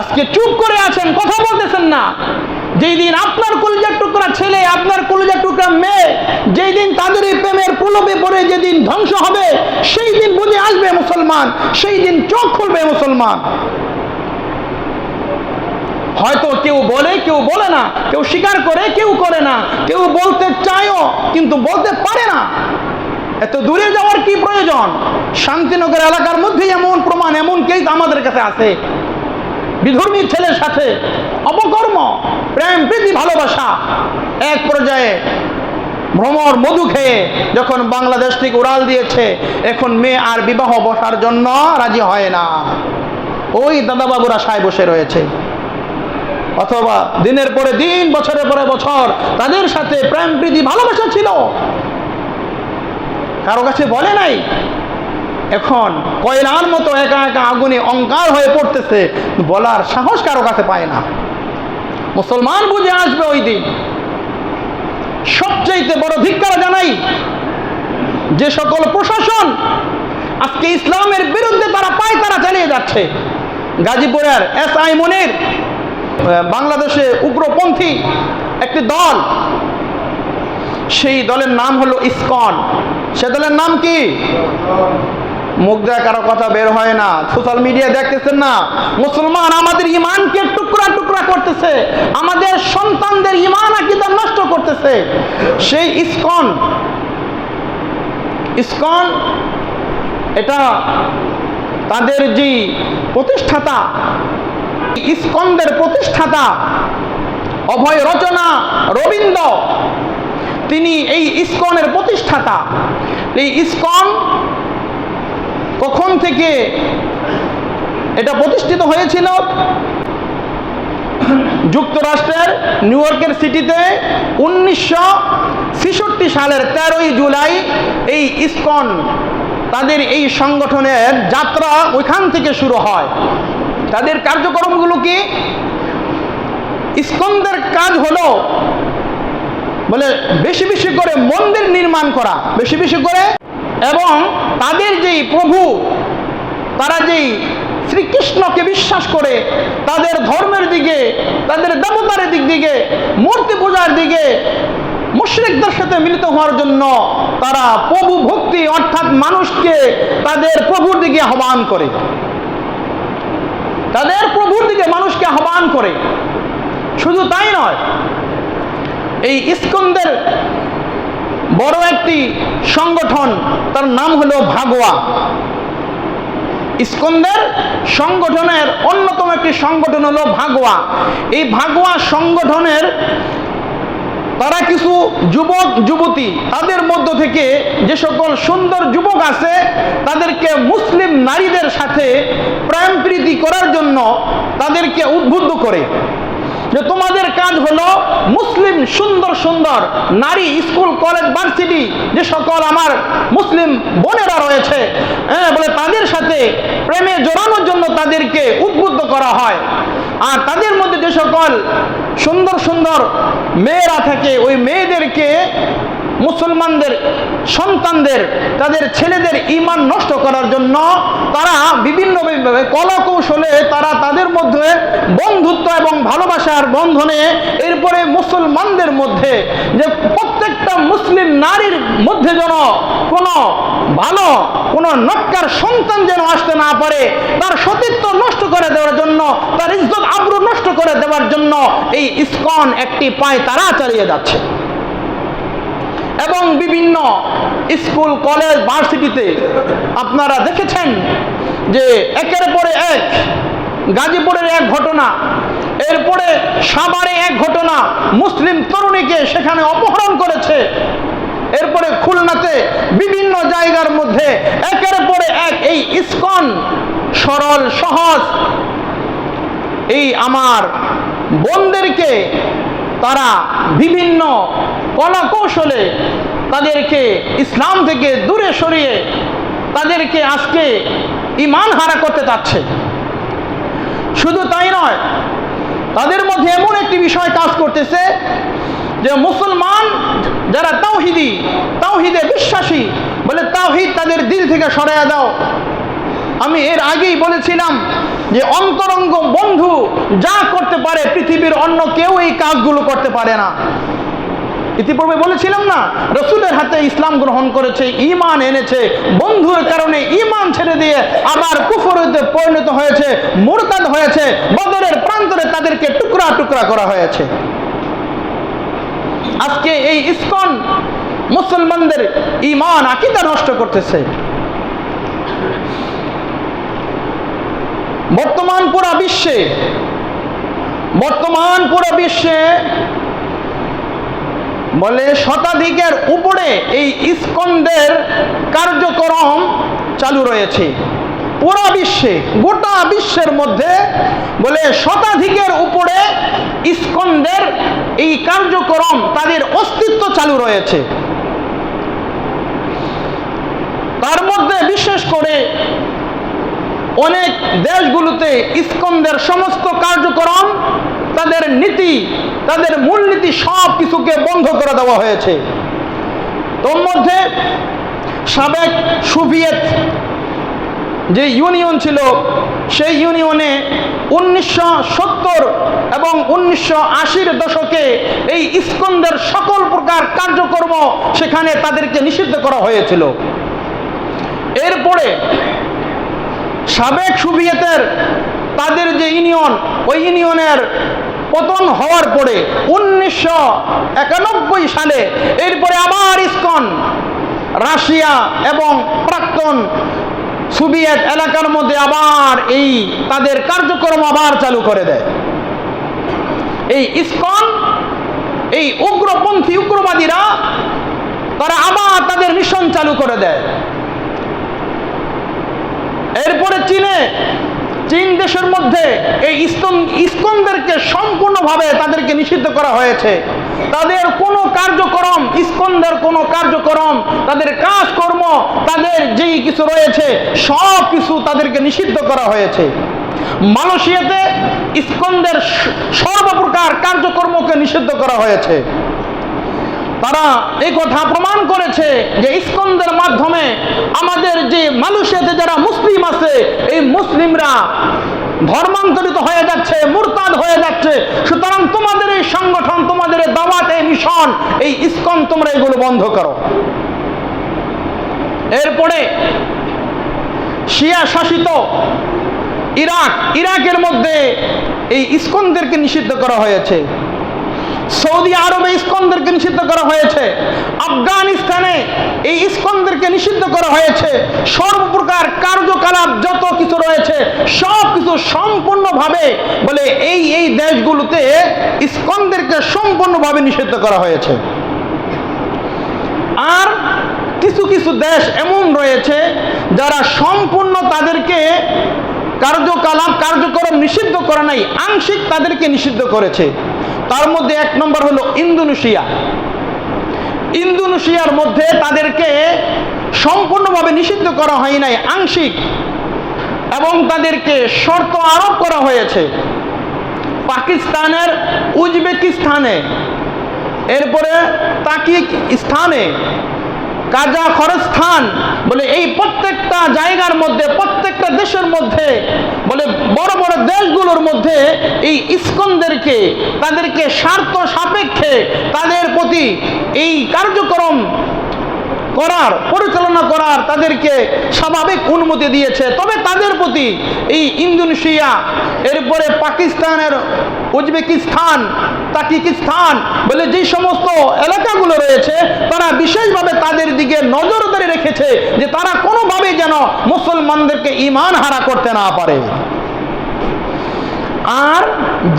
আজকে চুপ করে আছেন, কথা বলতেছেন না। যেই দিন আপনার কলিজার টুকরা ছেলে, আপনার কলিজার টুকরা মেয়ে, যেই দিন তাদের এই প্রেমের প্রলোভে পড়ে যেদিন ধ্বংস হবে, সেই দিন বুঝে আসবে মুসলমান, সেই দিন চোখ খুলবে মুসলমান। হয়তো কেউ বলে কেউ বলে না, কেউ স্বীকার করে, কেউ করে না, কেউ বলতে চায়ও, কিন্তু বলতে পারে না। এত দূরে যাওয়ার কি প্রয়োজন? শান্তিনগর এলাকার মধ্যেই এমন প্রমাণ, এমন কেস আমাদের কাছে আছে। বিধর্মী ছেলের সাথে অপকর্ম, প্রেম, প্রীতি, ভালোবাসা, এক পর্যায়ে ভ্রমর মধু খেয়ে যখন বাংলাদেশ থেকে উড়াল দিয়েছে, এখন মেয়ে আর বিবাহ বসার জন্য রাজি হয় না। ওই দাদাবাবুরা সায় বসে রয়েছে। অথবা দিনের পরে দিন, বছরের পরে বছর তাদের সাথে প্রেম, প্রীতি, ভালোবাসা ছিল। কারও কাছে বলে নাই এখন কয়লার মতো একা একা আগুনে অঙ্কার হয়ে পড়তেছে, বলার সাহস কারও কাছে পায় না। মুসলমান বুঝে আসবে ওই দিন। সবচাইতে বড় ধিক্কার জানাই যে সকল প্রশাসন আজকে ইসলামের বিরুদ্ধে তারা পায় তারা চালিয়ে যাচ্ছে। গাজীপুরের এস আই মনির বাংলাদেশে উগ্রপন্থী একটি দল। সেই দলের নাম হলো ইসকন। সে দলের নাম কি? মুখ দেয়া কারও কথা বের হয় না। সোশ্যাল মিডিয়া দেখতেছেন না, মুসলমান আমাদের ইমানকে টুকরা টুকরা করতেছে, আমাদের সন্তানদের ইমান আকিদা নষ্ট করতেছে। সেই ইস্কন ইস্কন, এটা তাদের যে প্রতিষ্ঠাতা, ইসকন্দের প্রতিষ্ঠাতা অভয় রচনা রবীন্দ্র, তিনি এই ইস্কনের প্রতিষ্ঠাতা। এই ইসকন কখন থেকে এটা প্রতিষ্ঠিত হয়েছিল? যুক্তরাষ্ট্রের নিউ ইয়র্কের সিটিতে উনিশশো ছেষট্টি সালের তেরোই জুলাই এই ইসকন, তাদের এই সংগঠনের যাত্রা ওইখান থেকে শুরু হয়। তাদের কার্যক্রমগুলো কি? ইসকনদের কাজ হলো বলে বেশি বেশি করে মন্দির নির্মাণ করা, বেশি বেশি করে এবং তাদের যেই প্রভু, তারা যেই শ্রীকৃষ্ণকে বিশ্বাস করে, তাদের ধর্মের দিকে, তাদের দেবতার দিক দিকে, মূর্তি পূজার দিকে, মুশ্রিকদের সাথে মিলিত হওয়ার জন্য তারা প্রভু ভক্তি অর্থাৎ মানুষকে তাদের প্রভুর দিকে আহ্বান করে। তাদের প্রভুর দিকে মানুষকে আহ্বান করে। শুধু তাই নয়, এই ইস্কনদের বড় একটি সংগঠন, তার নাম হলো ভাগোয়া ইস্কনদের সংগঠনের অন্যতম একটি সংগঠন হলো ভাগোয়া এই ভাগোয়া সংগঠনের তারা কিছু যুবক, যুবতী, তাদের মধ্য থেকে যে সকল সুন্দর যুবক আছে, তাদেরকে মুসলিম নারীদের সাথে প্রেম প্রীতি করার জন্য তাদেরকে উদ্বুদ্ধ করে। যে তোমাদের কাজ হলো মুসলিম সুন্দর সুন্দর নারী স্কুল, কলেজ ভার্সিটি যে সকল আমার মুসলিম বোনেরা রয়েছে হ্যাঁ বলে তাদের সাথে প্রেমে জড়ানোর জন্য তাদেরকে উদ্বুদ্ধ করা হয়। আর তাদের মধ্যে যে সকল সুন্দর সুন্দর মেয়েরা থাকে, ওই মেয়েদেরকে মুসলমানদের সন্তানদের, তাদের ছেলেদের ইমান নষ্ট করার জন্য তারা বিভিন্ন কলা কৌশলে তারা তাদের মধ্যে বন্ধুত্ব এবং ভালোবাসার বন্ধনে, এরপরে মুসলমানদের মধ্যে যে প্রত্যেকটা মুসলিম নারীর মধ্যে যেন কোনো ভালো, কোনো নক্কার সন্তান যেন আসতে না পারে, তার সতীত্ব নষ্ট করে দেওয়ার জন্য, তার ইজ্জত আব্রু নষ্ট করে দেওয়ার জন্য এই ইস্কন একটি পায় তারা চালিয়ে যাচ্ছে। এবং বিভিন্ন স্কুল, কলেজ, ভার্সিটিতে আপনারা দেখেছেন যে একের পরে এক, গাজীপুরের এক ঘটনা, এরপরে সাভারে এক ঘটনা, মুসলিম তরুণীকে সেখানে অপহরণ করেছে। এরপরে খুলনাতে বিভিন্ন জায়গার মধ্যে একের পরে এক এই ইস্কন, সরল, সহজ এই আমার বোনদেরকে তারা বিভিন্ন কলা কৌশলে তাদেরকে ইসলাম থেকে দূরে সরিয়ে তাদেরকে আজকে ইমান হারা করতে চাচ্ছে। শুধু তাই নয়, তাদের মধ্যে এমন একটি বিষয় কাজ করতেছে যে মুসলমান যারা তাওহিদি, তাওহিদে বিশ্বাসী, বলে তাওহিদ তাদের দিল থেকে সরাইয়া দাও। আমি এর আগেই বলেছিলাম যে অন্তরঙ্গ বন্ধু যা করতে পারে পৃথিবীর অন্য কেউ এই কাজগুলো করতে পারে না। ইতিপূর্বে বলেছিলাম না, রসুলের হাতে ইসলাম গ্রহণ করেছে ইমান এনেছে, বন্ধুর কারণে ইমান ছেড়ে দিয়ে আবার কুফরতে পরিণত হয়েছে, মুরতাদ হয়েছে, বদরের প্রান্তরে তাদেরকে টুকরা টুকরা করা হয়েছে। আজকে এই ইস্কন মুসলমানদের ইমান আকিদা নষ্ট করতেছে। বর্তমান পুরা বিশ্বে, বর্তমান পুরো বিশ্বে বলে শতাধিকের উপরে এই ইস্কনদের কার্যক্রম চালু রয়েছে। পুরো বিশ্বে, গোটা বিশ্বের মধ্যে বলে শতাধিকের উপরে ইস্কনদের এই কার্যক্রম তাদের অস্তিত্ব চালু রয়েছে। তার মধ্যে বিশেষ করে অনেক দেশগুলোতে ইস্কনদের সমস্ত কার্যক্রম তাদের নীতি তাদের মূলনীতি সব কিছুকে বন্ধ করে দেওয়া হয়েছে। তোর মধ্যে সাবেক সোভিয়েত যে ইউনিয়ন ছিল, সেই ইউনিয়নে উনিশশো সত্তর এবং উনিশশো আশির দশকে এই ইস্কনদের সকল প্রকার কার্যক্রম সেখানে তাদেরকে নিষিদ্ধ করা হয়েছিল। এরপরে সাবেক সোভিয়েতের তাদের যে ইউনিয়ন, ওই ইউনিয়নের পতন হওয়ার পরে উনিশশো একানব্বই সালে এরপরে আবার ইস্কন, রাশিয়া এবং প্রাক্তন সোভিয়েত এলাকার মধ্যে আবার এই তাদের কার্যক্রম আবার চালু করে দেয়। এই ইস্কন, এই উগ্রপন্থী উগ্রবাদীরা, তারা আবার তাদের মিশন চালু করে দেয়। এরপরে চীনে চীন দেশের মধ্যে এই ইস্কন ইস্কনদেরকে সম্পূর্ণভাবে তাদেরকে নিষিদ্ধ করা হয়েছে। তাদের কোনো কার্যক্রম, ইস্কনদের কোনো কার্যক্রম, তাদের কাজকর্ম, তাদের যেই কিছু রয়েছে, সব কিছু তাদেরকে নিষিদ্ধ করা হয়েছে। মালয়েশিয়াতে ইস্কনদের সর্বপ্রকার কার্যক্রমকে নিষিদ্ধ করা হয়েছে। তারা এই কথা প্রমাণ করেছে যে ইস্কনদের মাধ্যমে আমাদের যে মালয়েশিয়াতে যারা মুসলিম আছে, এই মুসলিমরা ধর্মান্তরিত হয়ে যাচ্ছে, মুরতাদ হয়ে যাচ্ছে। সুতরাং তোমাদের এই সংগঠন, তোমাদের দাওয়াত, এই মিশন, এই ইস্কন তোমরা এগুলো বন্ধ করো। এরপরে শিয়া শাসিত ইরাক, ইরাকের মধ্যে এই ইস্কনদেরকে নিষিদ্ধ করা হয়েছে। সৌদি আরবে ইস্কনদেরকে নিষিদ্ধ করা হয়েছে। আফগানিস্তানে এই ইস্কনদেরকে নিষিদ্ধ করা হয়েছে। সর্বপ্রকার কার্যকলাপ যত কিছু রয়েছে, সব কিছু সম্পূর্ণভাবে বলে এই এই দেশগুলোতে ইস্কনদেরকে সম্পূর্ণভাবে নিষিদ্ধ করা হয়েছে। আর কিছু কিছু দেশ এমন রয়েছে যারা সম্পূর্ণ তাদেরকে কার্যকলাপ কার্যক্রম নিষিদ্ধ করে নাই, আংশিক তাদেরকে নিষিদ্ধ করেছে। তার মধ্যে এক নম্বর হলো ইন্দোনেশিয়া। ইন্দোনেশিয়ার মধ্যে তাদেরকে সম্পূর্ণভাবে নিষিদ্ধ করা হয় নাই, আংশিক। এবং তাদেরকে শর্ত আরোপ করা হয়েছে পাকিস্তানের উজবেকিস্তানে। এরপরে তাকিক স্থানে কাজা খরস্থান বলে এই প্রত্যেকটা জায়গার মধ্যে প্রত্যেকটা দেশের মধ্যে, বলে বড় বড় দেশগুলোর মধ্যে এই ইস্কনদেরকে, তাদেরকে স্বার্থ সাপেক্ষে তাদের প্রতি এই কার্যক্রম করার, পরিচালনা করার তাদেরকে স্বাভাবিক অনুমতি দিয়েছে। তবে তাদের প্রতি এই ইন্দোনেশিয়া, এরপরে পাকিস্তানের উজবেকিস্তান তাকিকিস্তান বলে যে সমস্ত এলাকাগুলো রয়েছে, তারা বিশেষভাবে তাদের দিকে নজরদারি রেখেছে যে তারা কোনোভাবে যেন মুসলমানদেরকে ইমান হারা করতে না পারে। আর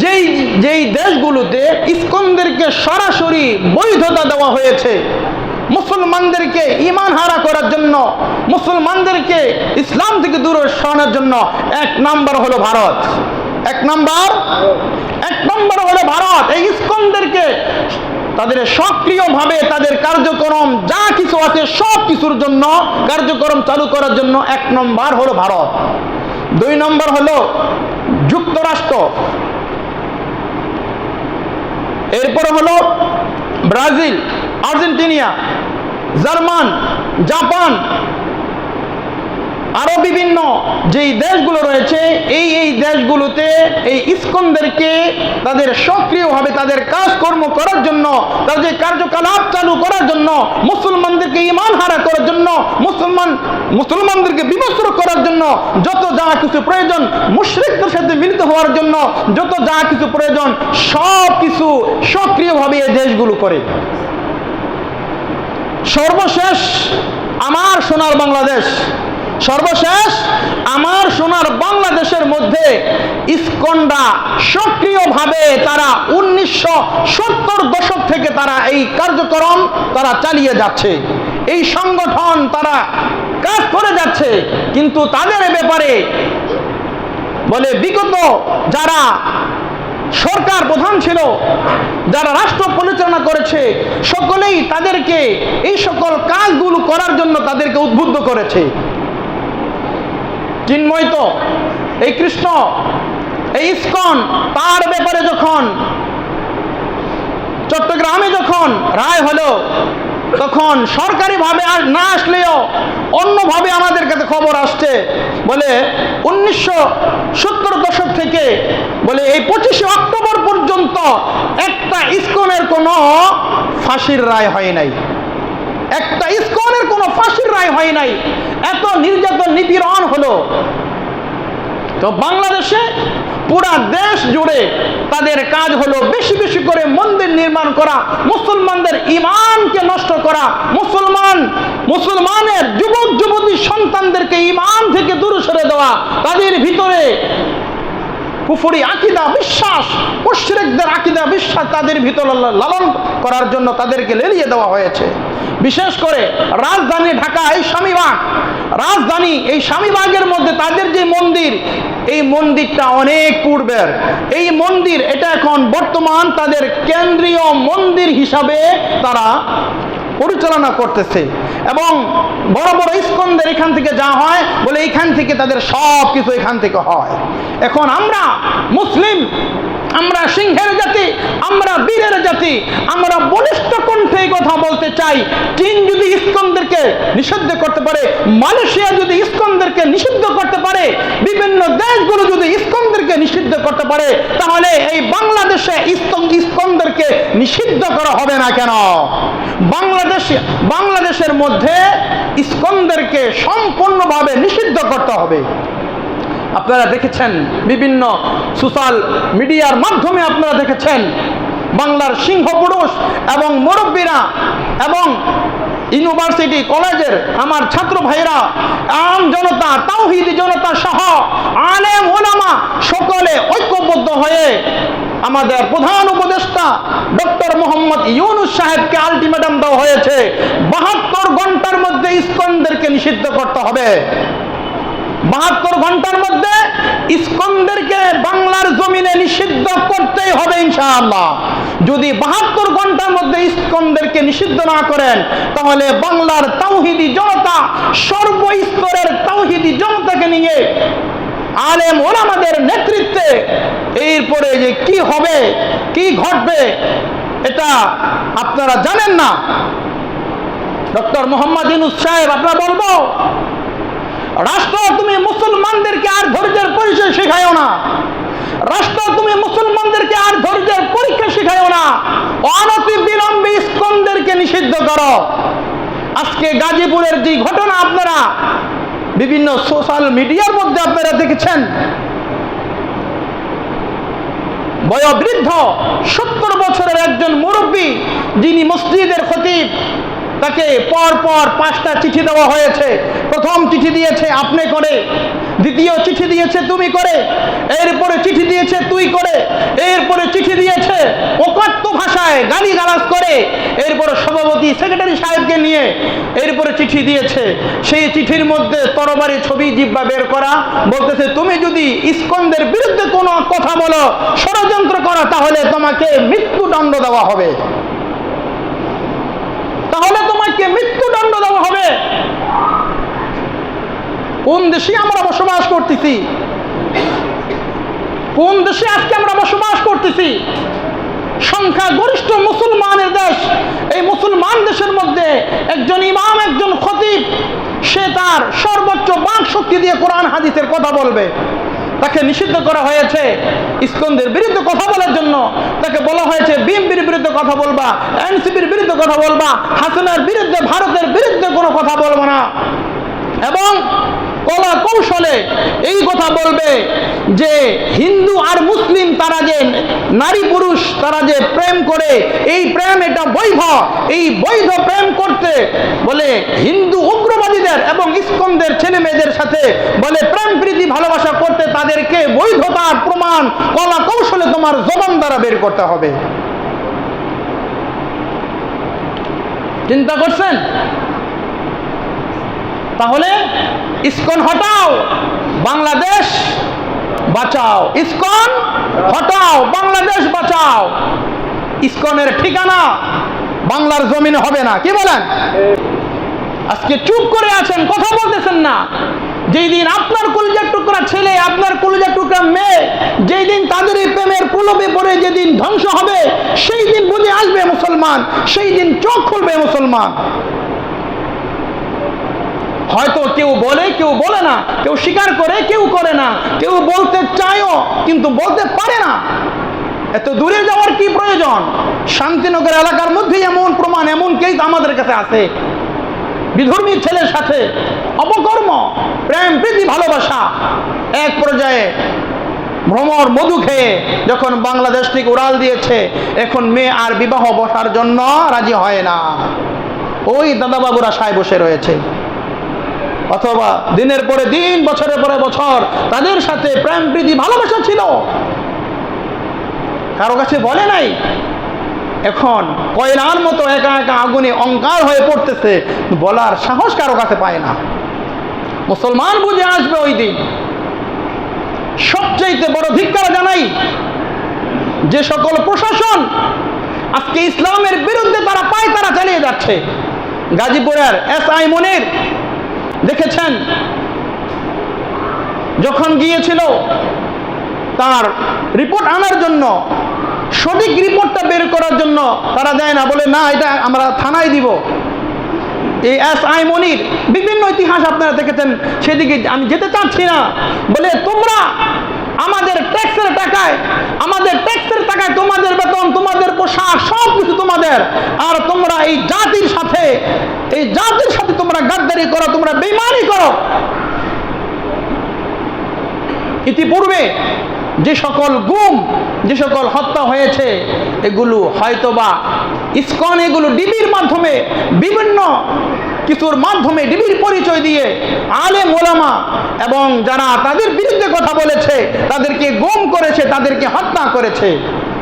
যেই যেই দেশগুলোতে ইস্কনদেরকে সরাসরি বৈধতা দেওয়া হয়েছে মুসলমানদেরকে ইমান হারা করার জন্য, মুসলমানদেরকে ইসলাম থেকে দূরে সরানোর জন্য এক নাম্বার হলো ভারত। এক নাম্বার? এক নম্বর হলো ভারত। এই ইস্কনদেরকে তাদের সক্রিয়ভাবে তাদের কার্যক্রম যা কিছু আছে সব কিছুর জন্য কার্যক্রম চালু করার জন্য এক নম্বর হলো ভারত। দুই নম্বর হলো যুক্তরাষ্ট্র। এরপরে হলো ব্রাজিল। আর্জেন্টিনিয়া, জার্মান, জাপান আরও বিভিন্ন যেই দেশগুলো রয়েছে, এই এই দেশগুলোতে এই ইস্কনদেরকে তাদের সক্রিয়ভাবে তাদের কাজকর্ম করার জন্য, তাদের কার্যকলাপ চালু করার জন্য, মুসলমানদেরকে ইমান হারা করার জন্য, মুসলমান, মুসলমানদেরকে বিবস্ত্র করার জন্য, যত যা কিছু প্রয়োজন মুশরিকদের সাথে মিলিত হওয়ার জন্য, যত যা কিছু প্রয়োজন সব কিছু সক্রিয়ভাবে এই দেশগুলো করে। সর্বশেষ আমার সোনার বাংলাদেশ। সর্বশেষ আমার সোনার বাংলাদেশের মধ্যে ইস্কন্ডা সক্রিয়ভাবে তারা উনিশশো সত্তর দশক থেকে তারা এই কার্যক্রম তারা চালিয়ে যাচ্ছে। এই সংগঠন তারা কাজ করে যাচ্ছে, কিন্তু তাদের ব্যাপারে বলে বিগত যারা সরকার প্রধান ছিল, যারা রাষ্ট্র পরিচালনা করেছে, সকলেই তাদেরকে এই সকল কাজগুলো করার জন্য তাদেরকে উদ্বুদ্ধ করেছে। চিন্ময় তো, এই কৃষ্ণ, এই ইস্কন, তার ব্যাপারে যখন, চট্টগ্রামে যখন রায় হলো, তখন সরকারিভাবে আর না আসলেও অন্যভাবে আমাদের কাছে খবর আসছে, বলে উনিশশো সত্তর দশক থেকে, বলে এই পঁচিশে অক্টোবর পর্যন্ত একটা ইস্কনের কোনো ফাঁসির রায় হয় নাই। একটা ইস্কনের কোনো ফাঁসির রায় হয় নাই। এত নির্যাতন, নিপীড়ন হলো। তো বাংলাদেশে পুরা দেশ জুড়ে তাদের কাজ হলো বেশি বেশি করে মন্দির নির্মাণ করা, মুসলমানদের ইমানকে নষ্ট করা, মুসলমান, মুসলমানের যুবক যুবতী সন্তানদেরকে ইমান থেকে দূরে সরে দেওয়া, তাদের ভিতরে কুফুরি আকিদা, বিশ্বাস। মুশরিকদের আকিদা, বিশ্বাস তাদের ভিতর লালন করার জন্য তাদেরকে লেলিয়ে দেওয়া হয়েছে। বিশেষ করে রাজধানী ঢাকা, এই স্বামীবাগ। রাজধানী, এই স্বামীবাগের মধ্যে তাদের যে মন্দির, এই মন্দিরটা অনেক পূর্বের। এই মন্দির, এটা এখন বর্তমান তাদের কেন্দ্রীয় মন্দির হিসাবে তারা পরিচালনা করতেছে এবং বড় বড় স্কন্দের এখান থেকে যা হয় বলে এখান থেকে তাদের সব কিছু এখান থেকে হয়। এখন আমরা মুসলিম, আমরা জাতি আমরা বীরের জাতি, আমরা বলিষ্ঠ কণ্ঠে কথা বলতে চাই। চীন যদি ইস্কনদেরকে নিষিদ্ধ করতে পারে, মালয়েশিয়া যদি ইস্কনদেরকে নিষিদ্ধ করতে পারে, বিভিন্ন দেশগুলো যদি ইস্কনদেরকে নিষিদ্ধ করতে পারে, তাহলে এই বাংলাদেশে ইস্কন, ইস্কনদেরকে নিষিদ্ধ করা হবে না কেন? বাংলাদেশ, বাংলাদেশের মধ্যে ইস্কনদেরকে সম্পূর্ণভাবে নিষিদ্ধ করতে হবে। আপনারা দেখেছেন বিভিন্ন সোশ্যাল মিডিয়ার মাধ্যমে আপনারা দেখেছেন বাংলার সিংহ পুরুষ এবং মুরব্বীরা এবং ইউনিভার্সিটি কলেজের আমার ছাত্র ভাইরা আম জনতা, তাওহিদি জনতা সহ আলেম ওলামা সকলে ঐক্যবদ্ধ হয়ে আমাদের প্রধান উপদেষ্টা ডক্টর মোহাম্মদ ইউনুস সাহেবকে আলটিমেটাম দেওয়া হয়েছে। বাহাত্তর ঘণ্টার মধ্যে ইস্কনদেরকে নিষিদ্ধ করতে হবে। বাহাত্তর ঘণ্টার মধ্যে ইস্কন্দেরকে বাংলার জমিনে নিষিদ্ধ করতেই হবে ইনশাআল্লাহ। যদি বাহাত্তর ঘণ্টার মধ্যে ইস্কন্দেরকে নিষিদ্ধ না করেন, তাহলে বাংলার তাওহিদি জনতা, সর্বস্তরের তাওহিদি জনতাকে নিয়ে আলেম ওলামাদের নেতৃত্বে এরপরে যে কি হবে, কি ঘটবে, এটা আপনারা জানেন না। ডক্টর মোহাম্মদ ইনুস সাহেব, আপনারা বলব রাষ্ট্র তুমি মুসলমানদেরকে আর ধৈর্যের পরিচয় শেখায়ও না। রাষ্ট্র তুমি মুসলমানদেরকে আর ধৈর্যের পরীক্ষা শেখায়ও না। অনতি বিলম্বে ইস্কনদেরকে নিষিদ্ধ করো। আজকে গাজীপুরের যে ঘটনা আপনারা বিভিন্ন সোশ্যাল মিডিয়ার মধ্যে আপনারা দেখেছেন, বয়োবৃদ্ধ সত্তর বছরের একজন মুরব্বী যিনি মসজিদের খতিব তাকে পর পর পাঁচটা চিঠি দেওয়া হয়েছে। প্রথম চিঠি দিয়েছে, আপনি করে। দ্বিতীয় চিঠি দিয়েছে, তুমি করে। এরপরে চিঠি দিয়েছে, তুই করে। এরপরে চিঠি দিয়েছে অকথ্য ভাষায় গালি গালাজ করে। এরপরে সভাপতি, সেক্রেটারি সাহেবকে নিয়ে এরপরে চিঠি দিয়েছে। সেই চিঠির মধ্যে তরবারি ছবি জিব্বা বের করা। বলতেছে, তুমি যদি ইস্কনদের বিরুদ্ধে কোনো কথা বলো, ষড়যন্ত্র করো, তাহলে তোমাকে মৃত্যুদণ্ড দেওয়া হবে। তোমাকে মৃত্যুদণ্ড দেওয়া হবে। কোন দেশে আমরা বসবাস করতেছি? কোন দেশে আজকে আমরা বসবাস করতেছি? সংখ্যা গরিষ্ঠ মুসলমানের দেশ, এই মুসলমান দেশের মধ্যে একজন ইমাম, একজন খতিব, সে তার সর্বোচ্চ বাক শক্তি দিয়ে কোরআন, হাদিসের কথা বলবে। তাকে নিষিদ্ধ করা হয়েছে। ইস্কনদের বিরুদ্ধে কথা বলার জন্য তাকে বলা হয়েছে, বিএনপির বিরুদ্ধে কথা বলবা, এনসিপির বিরুদ্ধে কথা বলবা, হাসিনার বিরুদ্ধে, ভারতের বিরুদ্ধে কোনো কথা বলব না। এবং কলা কৌশলে এই কথা বলবে যে হিন্দু আর মুসলিম তারা যে নারী পুরুষ তারা যে প্রেম করে, এই প্রেম এটা বৈধ। এই বৈধ প্রেম করতে বলে হিন্দু উগ্রবাদীদের এবং ইস্কনদের ছেলে মেয়েদের সাথে বলে প্রেম প্রীতি ভালোবাসা করতে তাদেরকে বৈধতার প্রমাণ কলা কৌশলে তোমার জবান দ্বারা বের করতে হবে। চিন্তা করছেন? তাহলে ইসকন হটাও, বাংলাদেশ বাঁচাও। ইসকন হটাও, বাংলাদেশ বাঁচাও। ইসকনের ঠিকানা বাংলার জমিন হবে না। কি বলেন? আজকে চুপ করে আছেন, কথা বলতেছেন না। যেই দিন আপনার কলিজার টুকরা ছেলে, আপনার কলিজার টুকরা মেয়ে, যেই দিন তাদের এই প্রেমের প্রলোভে পড়ে যেদিন ধ্বংস হবে, সেই দিন বুঝে আসবে মুসলমান, সেই দিন চোখ খুলবে মুসলমান। হয়তো কেউ বলে কেউ বলে না। কেউ স্বীকার করে, কেউ করে না। কেউ বলতে চায়ও, কিন্তু বলতে পারে না। এত দূরে যাওয়ার কি প্রয়োজন? শান্তিনগর এলাকার মধ্যেই এমন প্রমাণ, এমন কেস আমাদের কাছে আছে। বিধর্মী ছেলের সাথে অপকর্ম, প্রেম, প্রীতি, ভালোবাসা। এক পর্যায়ে ভ্রমর মধু খেয়ে যখন বাংলাদেশ থেকে উড়াল দিয়েছে, এখন মেয়ে আর বিবাহ বসার জন্য রাজি হয় না। ওই দাদাবাবুরা সায় বসে রয়েছে। অথবা দিনের পরে দিন, বছরের পরে বছর, তাদের সাথে প্রেম প্রীতি, ভালোবাসা ছিল। কারও কাছে বলে নাই। এখন কয়লার মতো একা একা আগুনে অঙ্কার হয়ে পড়তেছে, বলার সাহস কারও কাছে পায় না। মুসলমান বুঝে আসবে ওই দিন। সবচাইতে বড় ধিক্কার জানাই যে সকল প্রশাসন আজকে ইসলামের বিরুদ্ধে তারা পায় তারা চালিয়ে যাচ্ছে। গাজীপুরের এস আই মনির দেখেছেন? যখন গিয়েছিল তার রিপোর্ট আনার জন্য, সঠিক রিপোর্টটা বের করার জন্য তারা দেয় না, বলে, না, এটা আমরা থানায় দিব। এই এস আই মনির বিভিন্ন ইতিহাস আপনারা দেখেছেন, সেদিকে আমি যেতে চাচ্ছি না। বলে, তোমরা আমাদের ট্যাক্সের টাকায়, আমাদের ট্যাক্সের টাকায় তোমাদের বেতন, তোমাদের পোশাক সব কিছু তোমাদের। আর তোমরা এই জাতির সাথে, এই জাতির সাথে তোমরা গাদ্দারি করো, তোমরা বেইমানি করো। ইতিপূর্বে যে সকল গুম, যে সকল হত্যা হয়েছে, এগুলো হয়তোবা ইসকন, এগুলো ডিবির মাধ্যমে বিভিন্ন কিছুর মাধ্যমে ডিবির পরিচয় দিয়ে আলে ওলামা এবং যারা তাদের বিরুদ্ধে কথা বলেছে, তাদেরকে গুম করেছে, তাদেরকে হত্যা করেছে,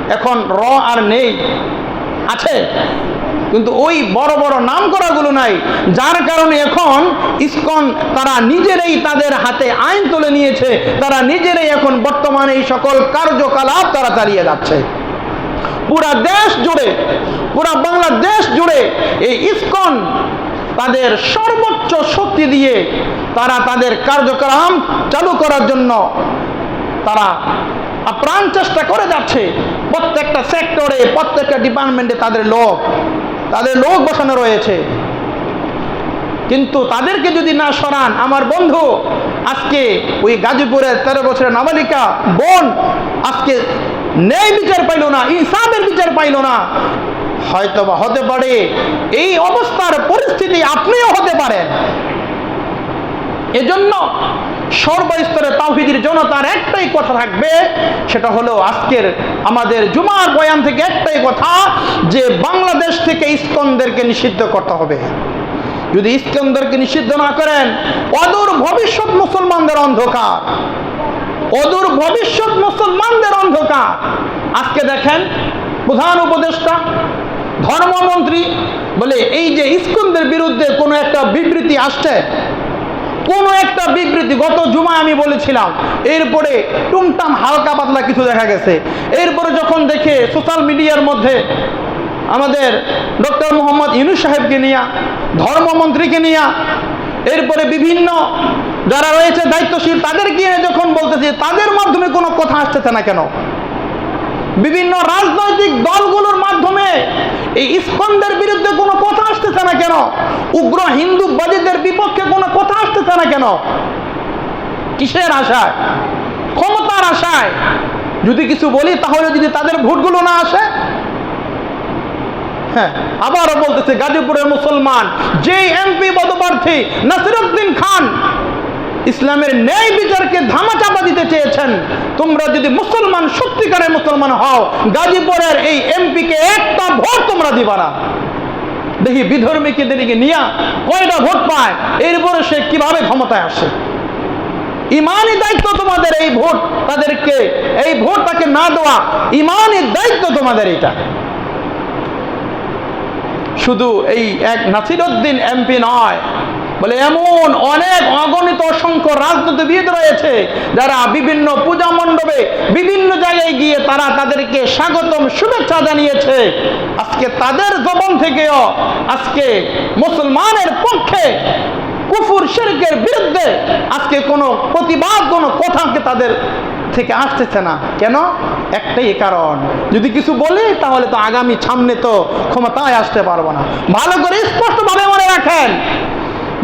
এখন র আর নেই। আছে। কিন্তু ওই বড় বড় নাম করাগুলো নাই। যার কারণে এখন ইসকন তারা নিজেরাই তাদের হাতে আইন তুলে নিয়েছে। তারা নিজেরাই এখন বর্তমানে এই সকল কার্যকলাপ তারা চালিয়ে যাচ্ছে। পুরা দেশ জুড়ে, পুরা বাংলাদেশ জুড়ে এই ইসকন তাদের সর্বোচ্চ শক্তি দিয়ে তারা তাদের কার্যক্রম চালু করার জন্য তারা আপ্রাণ চেষ্টা করে যাচ্ছে। প্রত্যেকটা সেক্টরে, প্রত্যেকটা ডিপার্টমেন্টে তাদের লোক তাদের লোক বসানো রয়েছে। কিন্তু তাদেরকে যদি না সরান, আমার বন্ধু, আজকে ওই গাজীপুরের তেরো বছরের নাবালিকা বোন আজকে ন্যায় বিচার পাইল না, ইনসাফের বিচার পাইল না। হয়তো বা হতে পারে। এই অবস্থার পরিস্থিতি আপনিও হতে পারেন। এজন্য সর্বস্তরে তাওহিদের জনতার একটাই কথা থাকবে, সেটা হলো আজকের আমাদের জুমার বয়ান থেকে একটাই কথা যে বাংলাদেশ থেকে ইস্কনদেরকে নিষিদ্ধ করতে হবে। যদি ইস্কনদেরকে নিষিদ্ধ না করেন, অদূর ভবিষ্যৎ মুসলমানদের অন্ধকার। অদূর ভবিষ্যৎ মুসলমানদের অন্ধকার। আজকে দেখেন প্রধান উপদেষ্টা ধর্মমন্ত্রী বলে, এই যে ইস্কনদের বিরুদ্ধে কোনো একটা বিবৃতি আসছে? কোনো একটা বিবৃতি, গত জুমায় আমি বলেছিলাম, এরপরে টুমটাম হালকা পাতলা কিছু দেখা গেছে। এরপরে যখন দেখে সোশ্যাল মিডিয়ার মধ্যে আমাদের ডক্টর মোহাম্মদ ইউনুস সাহেবকে নিয়া, ধর্মমন্ত্রীকে নিয়া, এরপরে বিভিন্ন যারা রয়েছে দায়িত্বশীল, তাদেরকে যখন বলতেছি, তাদের মাধ্যমে কোনো কথা আসতেছে না কেন? বিভিন্ন রাজনৈতিক দলগুলোর মাধ্যমে এই ইস্কনদের বিরুদ্ধে কোনো কথা আসতেছে না কেন? উগ্র হিন্দুবাদীদের বিপক্ষে কোনো কথা আসতেছে না কেন? কিসের আশায়? ক্ষমতার আশায়? যদি কিছু বলি, তাহলে যদি তাদের ভোটগুলো না আসে? হ্যাঁ আবারও বলতেছে, গাজীপুরের মুসলমান যে এমপি পদপ্রার্থী নাসিরুদ্দিন খান ইসলামের ন্যায় বিচারকে ধামাচাপা দিতে চেয়েছেন। তোমরা যদি মুসলমান, সত্যিকারের মুসলমান হও, গাজীপুরের এই এমপিকে একটা ভোট তোমরা দিবা না। দেখি বিধর্মীকে দিকে নিয়ে কয়টা ভোট পায়, এরপরে সে কীভাবে ক্ষমতায় আসে? ইমানই দায়িত্ব তোমাদের এই ভোট তাদেরকে, এই ভোট তাকে না দেওয়া, ইমানই দায়িত্ব তোমাদের এটা শুধু এই এক নাসিরুদ্দিন এমপি নয় বলে, এমন অনেক অগণিত অসংখ্য রাজনীতিবিদ রয়েছে যারা বিভিন্ন পূজা মণ্ডপে বিভিন্ন জায়গায় গিয়ে তারা তাদেরকে স্বাগতম শুভেচ্ছা জানিয়েছে। আজকে তাদের জবন থেকেও আজকে মুসলমানের পক্ষে কুফুর শিরকের বিরুদ্ধে আজকে কোনো প্রতিবাদ, কোনো কথাকে তাদের থেকে আসতেছে না। কেন? একটাই কারণ। যদি কিছু বলি, তাহলে তো আগামী সামনে তো ক্ষমতায় আসতে পারব না। ভালো করে স্পষ্টভাবে মনে রাখেন।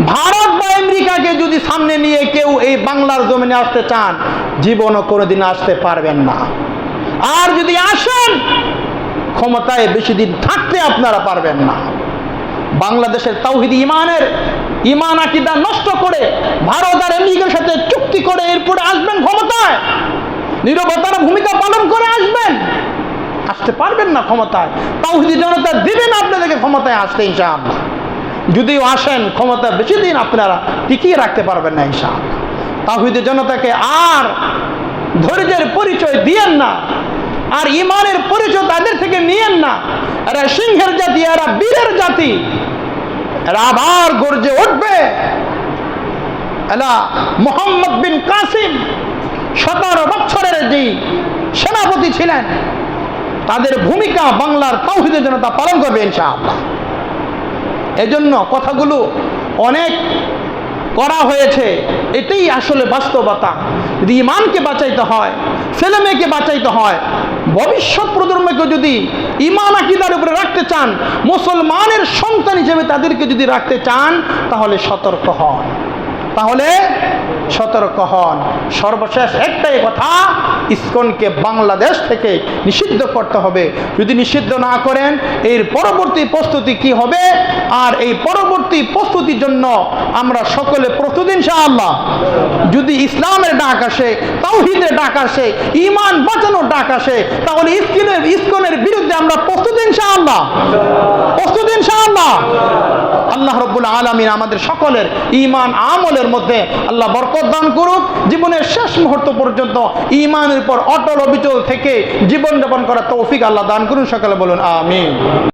ভারত বা আমেরিকাকে যদি সামনে নিয়ে কেউ এই বাংলার জমিনে আসতে চান, জীবনও কোনোদিন আসতে পারবেন না। আর যদি আসেন, ক্ষমতায় বেশি দিন থাকতে আপনারা পারবেন না। বাংলাদেশের তাওহিদি ইমানের ইমান আকিদা নষ্ট করে ভারত আর আমেরিকার সাথে চুক্তি করে এরপরে আসবেন ক্ষমতায়। নিরবতার ভূমিকা পালন করে আসবেন। আসতে পারবেন না ক্ষমতায়। তাওহিদি জনতা দিবেন আপনাদেরকে ক্ষমতায় আসতে ইনশাআল্লাহ। যদিও আসেন, ক্ষমতা বেশি দিন আপনারা টিকিয়ে রাখতে পারবেন না, ইনশাআল্লাহ। তাওহিদি জনতাকে আর ধৈর্যের পরিচয় দিয়েন না, আর ইমানের পরিচয় তাদের থেকে নিয়েন না। এরা সিংহের জাতি, এরা বীরের জাতি। এরা আবার গর্জে উঠবে। এলা মোহাম্মদ বিন কাসিম সতেরো বছরের যে সেনাপতি ছিলেন, তাদের ভূমিকা বাংলার তৌহিদের জনতা পালন করবে, ইনশাআল্লাহ। এজন্য কথাগুলো অনেক করা হয়েছে। এটাই আসলে বাস্তবতা। যদি ইমানকে বাঁচাইতে হয়, ছেলে মেয়েকে বাঁচাইতে হয়, ভবিষ্যৎ প্রজন্মকে যদি ইমান আকিদার উপরে রাখতে চান, মুসলমানের সন্তান হিসেবে তাদেরকে যদি রাখতে চান, তাহলে সতর্ক হন। তাহলে সতর্ক হন। সর্বশেষ একটাই কথা, ইসকনকে বাংলাদেশ থেকে নিষিদ্ধ করতে হবে। যদি নিষিদ্ধ না করেন, এর পরবর্তী প্রস্তুতি কি হবে? আর এই পরবর্তী প্রস্তুতির জন্য আমরা সকলে প্রস্তুত, ইনশাআল্লাহ। যদি ইসলামের ডাক আসে, তাওহিদের ডাক আসে ইমান বাঁচানোর ডাক আসে, তাহলে ইস্কিনের ইসকনের বিরুদ্ধে আমরা প্রস্তুতি, ইনশাআল্লাহ। প্রস্তুতি, ইনশাআল্লাহ। আল্লাহ রব্বুল আলমিন আমাদের সকলের ইমান আমলের মধ্যে আল্লাহ বরকত দান করুক। জীবনের শেষ মুহূর্ত পর্যন্ত ইমানের পর অটল অবিচল থেকে জীবনযাপন করার তৌফিক আল্লাহ দান করুন। সকালে বলুন, আমিন।